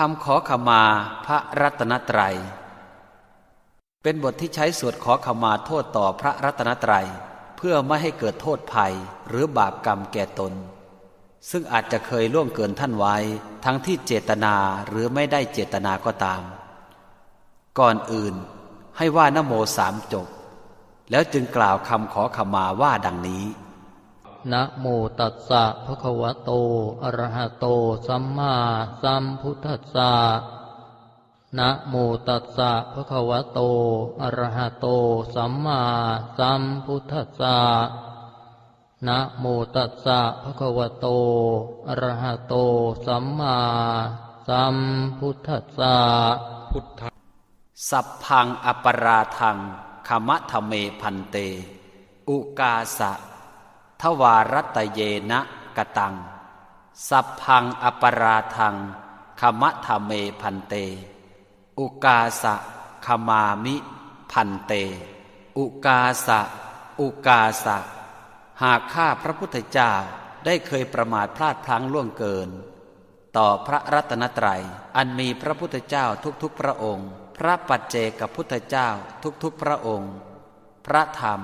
คำขอขมาพระรัตนตรัย เป็นบทที่ใช้สวดขอขมาโทษต่อพระรัตนตรัย เพื่อไม่ให้เกิดโทษภัยหรือบาปกรรมแก่ตน ซึ่งอาจจะเคยล่วงเกินท่านไว้ ทั้งที่เจตนาหรือไม่ได้เจตนาก็ตาม ก่อนอื่นให้ว่านโมสามจบ แล้วจึงกล่าวคำขอขมาว่าดังนี้ นะโมตัสสะภะคะวะโต อะระหะโต สัมมาสัมพุทธัสสะนะโมตัสสะภะคะวะโต อะระหะโต สัมมาสัมพุทธัสสะนะโมตัสสะภะคะวะโต อะระหะโต สัมมาสัมพุทธัสสะพุทธสัพพังอปราทังขมะทะเมพันเต อุกาสะ ทวารัตเยนะกตัง สัพพังอปราทังขมะทะเมพันเต อุกาสะขมามิพันเต อุกาสะ อุกาสะ หากข้าพระพุทธเจ้าได้เคยประมาทพลาดพลั้งล่วงเกิน ต่อพระรัตนตรัย อันมีพระพุทธเจ้าทุกๆพระองค์ พระปัจเจกพุทธเจ้าทุกๆพระองค์ พระธรรม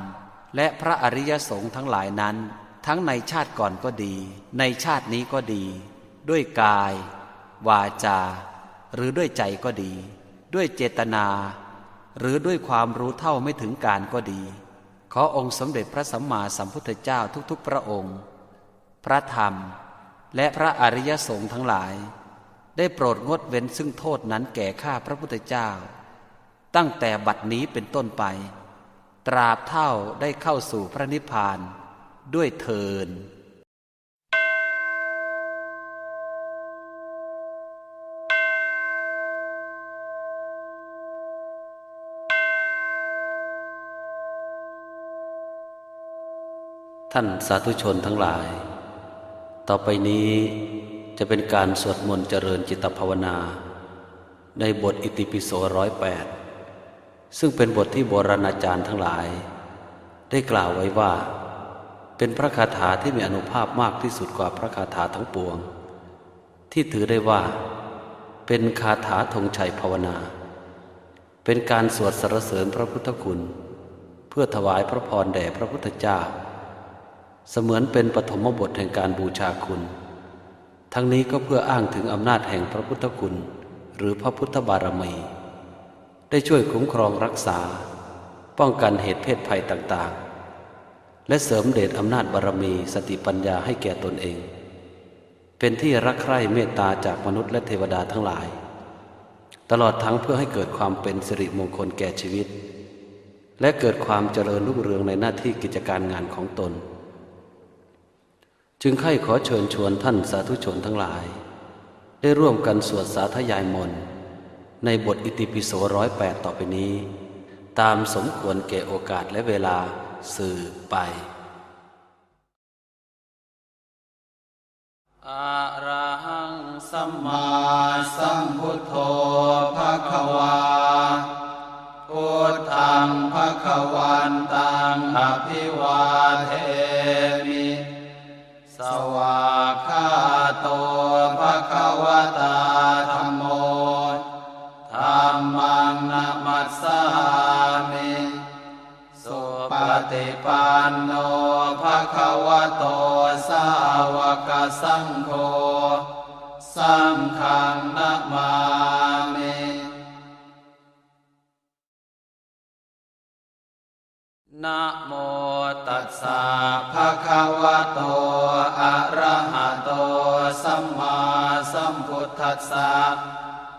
และพระอริยสงฆ์ทั้งหลายนั้น ทั้งในชาติก่อนก็ดี ในชาตินี้ก็ดี ด้วยกาย วาจา หรือด้วยใจก็ดี ด้วยเจตนา หรือด้วยความรู้เท่าไม่ถึงการก็ดี ขอองค์สมเด็จพระสัมมาสัมพุทธเจ้าทุกๆ พระองค์ พระธรรม และพระอริยสงฆ์ทั้งหลาย ได้โปรดงดเว้นซึ่งโทษนั้นแก่ข้าพระพุทธเจ้า ตั้งแต่บัดนี้เป็นต้นไป ตราบเท่าได้เข้าสู่พระนิพพานด้วยเทินท่านสาธุชนทั้งหลาย ต่อไปนี้จะเป็นการสวดมนต์เจริญจิตภาวนา ในบทอิติปิโสร้อยแปด ซึ่งเป็นบทที่โบราณอาจารย์ทั้งหลาย ได้กล่าวไว้ว่า เป็นพระคาถาที่มีอนุภาพมากที่สุดกว่าพระคาถาทั้งปวง ที่ถือได้ว่า เป็นคาถาธงชัยภาวนา เป็นการสวดสรรเสริญพระพุทธคุณ เพื่อถวายพระพรแด่พระพุทธเจ้า เสมือนเป็นปฐมบทแห่งการบูชาคุณ ทั้งนี้ก็เพื่ออ้างถึงอำนาจแห่งพระพุทธคุณ หรือพระพุทธบารมี ได้ช่วยคุ้มครองรักษา ป้องกันเหตุเพศภัยต่างๆ และเสริมเดชอำนาจบารมีสติปัญญาให้แก่ตนเอง เป็นที่รักใคร่เมตตาจากมนุษย์และเทวดาทั้งหลาย ตลอดทั้งเพื่อให้เกิดความเป็นสิริมงคลแก่ชีวิต และเกิดความเจริญรุ่งเรืองในหน้าที่กิจการงานของตน จึงใคร่ขอเชิญชวนท่านสาธุชนทั้งหลาย ได้ร่วมกันสวดสาธยายมนต์ ในบทอิติปิโสร้อยแปดต่อไปนี้ ตามสมควรแก่โอกาสและเวลาสื่อไปอะระหังสัมมาสัมพุทโธภะคะวาพุทธังภะคะวันตังอภิวาเทมิ ปฏิปันโนภะคะวะโตสาวกสังโฆสังฆังนะมามินะโมตัสสะภะคะวะโต อะระหะโต สัมมาสัมพุทธัสสะ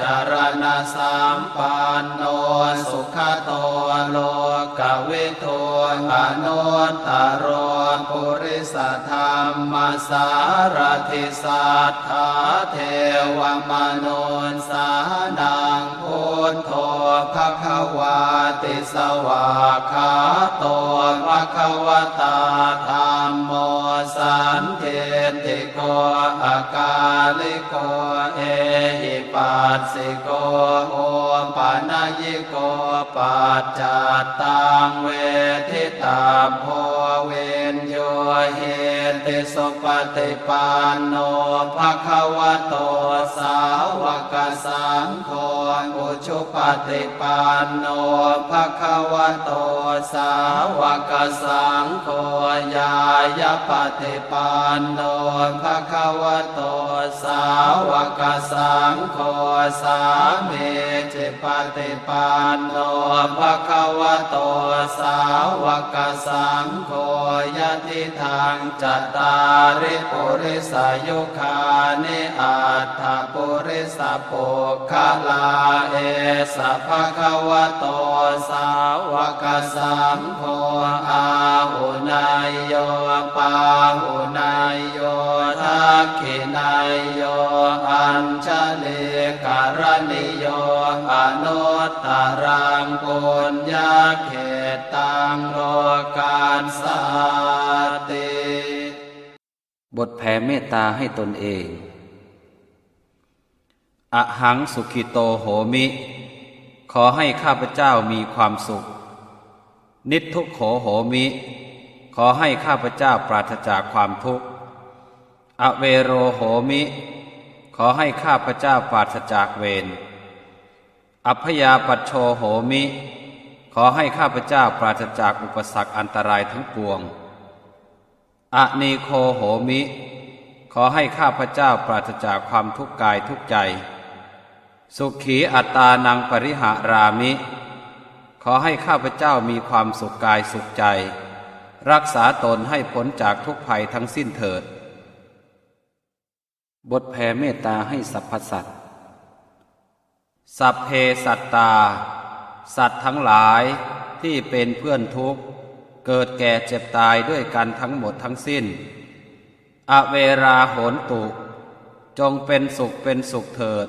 จารณสัมปันโนสุขโตโลกวิทูอนุตตรปุริสธรรมสารทิสัทธาเทวมนุนสานังพุทโธภควาติสวากขาโตภควตาธรรมโมสันเทติโกอากาลิโกเอหิ ปัสสิโกโอปานายิโกปัจจัตตังเวทิตาโพ สุปฏิปันโนภะคะวะโตสาวกสังโฆอุชุปฏิปันโนภะคะวะโตสาวกสังโฆยายปฏิปันโนภะคะวะโตสาวกสังโฆสามีจิปฏิปันโนภะคะวะโตสาวกสังโฆยะทิทางจัตตาริปุริสายุคานิอัตถปุริสปุคลาเอสะภะคะวะโตสาวกสังโฆอาหุนายโยปาหุนายโยทักขินายโยอัญชลิการณิโยอนุตตรังปุญญาเขตตังโลกาสสาติ บทแผ่เมตตาให้ตนเอง อหังสุขิโตโหมิ ขอให้ข้าพเจ้ามีความสุข นิทุกโขโหมิ ขอให้ข้าพเจ้าปราศจากความทุกข์ อเวโรโหมิ ขอให้ข้าพเจ้าปราศจากเวร อัพยาปัชโชโหมิ ขอให้ข้าพเจ้าปราศจากอุปสรรคอันตรายทั้งปวง อะนีโคโหมิ ขอให้ข้าพเจ้าปราศจากความทุกข์กายทุกใจ สุขีอัตตานังปริหารามิ ขอให้ข้าพเจ้ามีความสุขกายสุขใจ รักษาตนให้พ้นจากทุกภัยทั้งสิ้นเถิด บทแผ่เมตตาให้สรรพสัตว์สัพเพสัตตา สัตว์ทั้งหลายที่เป็นเพื่อนทุกข์ เกิดแก่เจ็บตายด้วยกันทั้งหมดทั้งสิ้น อเวราโหนตุ จงเป็นสุขเป็นสุขเถิด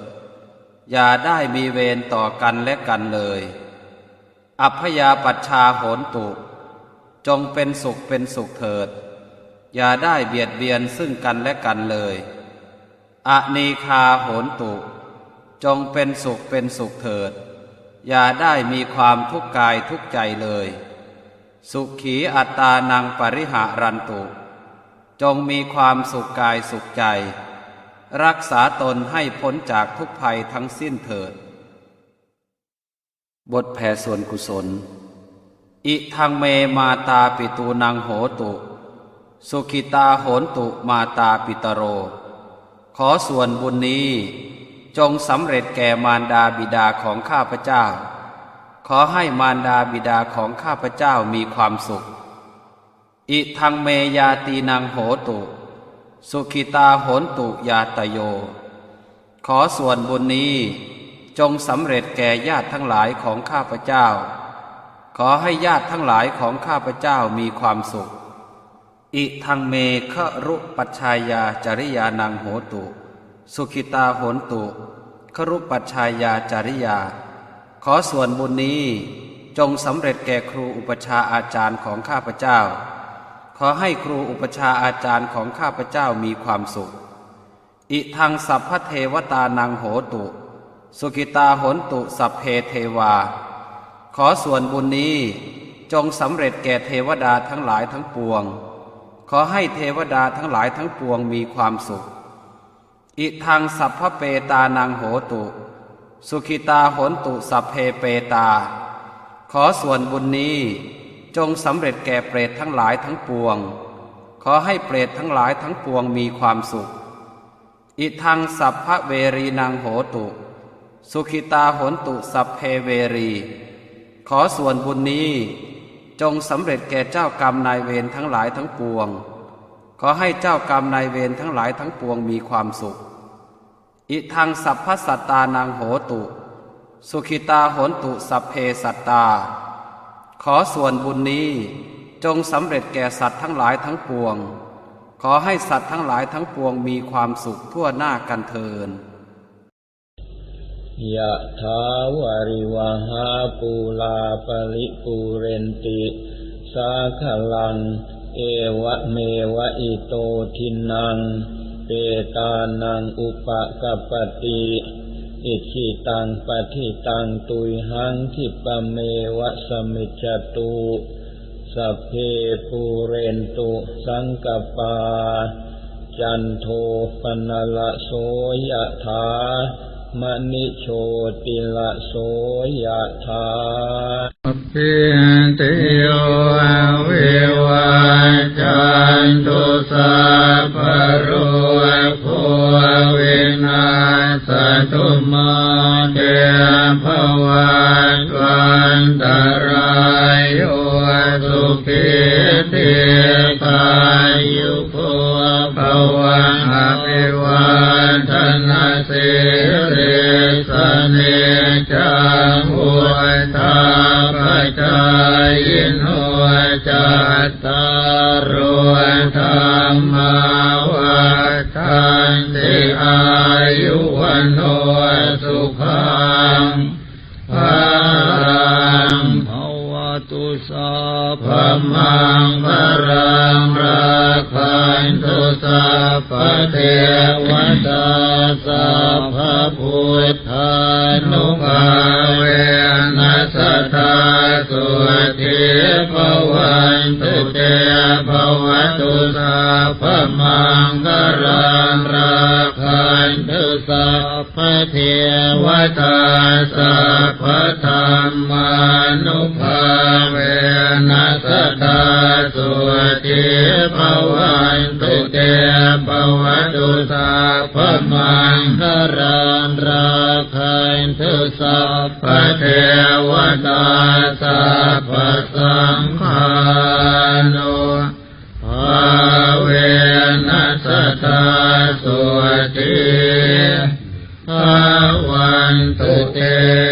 อย่าได้มีเวรต่อกันและกันเลย อัพยาปัชชาโหนตุ จงเป็นสุขเป็นสุขเถิด อย่าได้เบียดเบียนซึ่งกันและกันเลยอนีคาโหนตุ จงเป็นสุขเป็นสุขเถิด อย่าได้มีความทุกข์กายทุกใจเลย สุขีอัตตานังปริหารันตุ จงมีความสุขกายสุขใจ รักษาตนให้พ้นจากทุกภัยทั้งสิ้นเถิด บทแผ่ส่วนกุศล อิทังเมมาตาปิตูนังโหตุ สุขิตาโหนตุมาตาปิตโร ขอส่วนบุญนี้จงสำเร็จแก่มารดาบิดาของข้าพเจ้า ขอให้มารดาบิดาของข้าพเจ้ามีความสุข อิทังเมยาตีนังโหตุ สุขิตาโหนตุยาตโย ขอส่วนบุญนี้จงสำเร็จแก่ญาติทั้งหลายของข้าพเจ้า ขอให้ญาติทั้งหลายของข้าพเจ้ามีความสุข อิทังเมฆรุปัชชายาจริยานังโหตุ สุขิตาโหนตุ ครุปัชชายาจริยา ขอส่วนบุญนี้จงสำเร็จแก่ครูอุปชาอาจารย์ของข้าพเจ้า ขอให้ครูอุปชาอาจารย์ของข้าพเจ้ามีความสุข อิทังสัพพเทวตานังโหตุ สุกิตาหนตุสัพเพเทวา ขอส่วนบุญนี้จงสำเร็จแก่เทวดาทั้งหลายทั้งปวง ขอให้เทวดาทั้งหลายทั้งปวงมีความสุข อิทังสัพพเปตานังโหตุ สุขิตาโหนตุสัพเพเปตา ขอส่วนบุญนี้จงสำเร็จแก่เปรตทั้งหลายทั้งปวง ขอให้เปรตทั้งหลายทั้งปวงมีความสุข อิทังสัพพะเวรีนังโหตุ สุขิตาโหนตุสัพเพเวรี ขอส่วนบุญนี้จงสำเร็จแก่เจ้ากรรมนายเวรทั้งหลายทั้งปวง ขอให้เจ้ากรรมนายเวรทั้งหลายทั้งปวงมีความสุข อิทังสัพพสัตตานังโหตุ สุขิตาโหนตุสัพเพสัตตา ขอส่วนบุญนี้จงสำเร็จแก่สัตว์ทั้งหลายทั้งปวง ขอให้สัตว์ทั้งหลายทั้งปวงมีความสุขทั่วหน้ากันเทินยะถาวาริวหาปูลาปริปูเรนติ สาขลัง เอวะเมวะอิโตทินัง เปตานังอุปกปปติอิชิตังปฏิตังตุยหังคิปเมวะสมิจตุสัพเพปูเรนตุสังกปา จันโทปนละโสยะถามณิโชติละโสยะถา พิติโยวิวัจจันตุสัพพะโรโควินาสตุมาเตภวันวันตรายโยสุขิติกายุ โนสุขังภาลังภวตุสัพมังพรังรักขันตุสัพเทวตาสัพพะพุทธานุภาเวนัสตาสุทิภวันตุเตภวตุสัพะมังครังรักขันตุสั พเทวตาสัพธรรมานุภาเวนัสตาสุจิภวันตุเตภวัตุสัพมังครันราคันทุสัพเทวตาสัพสังขานุภาเวนัสตาสุจิ ते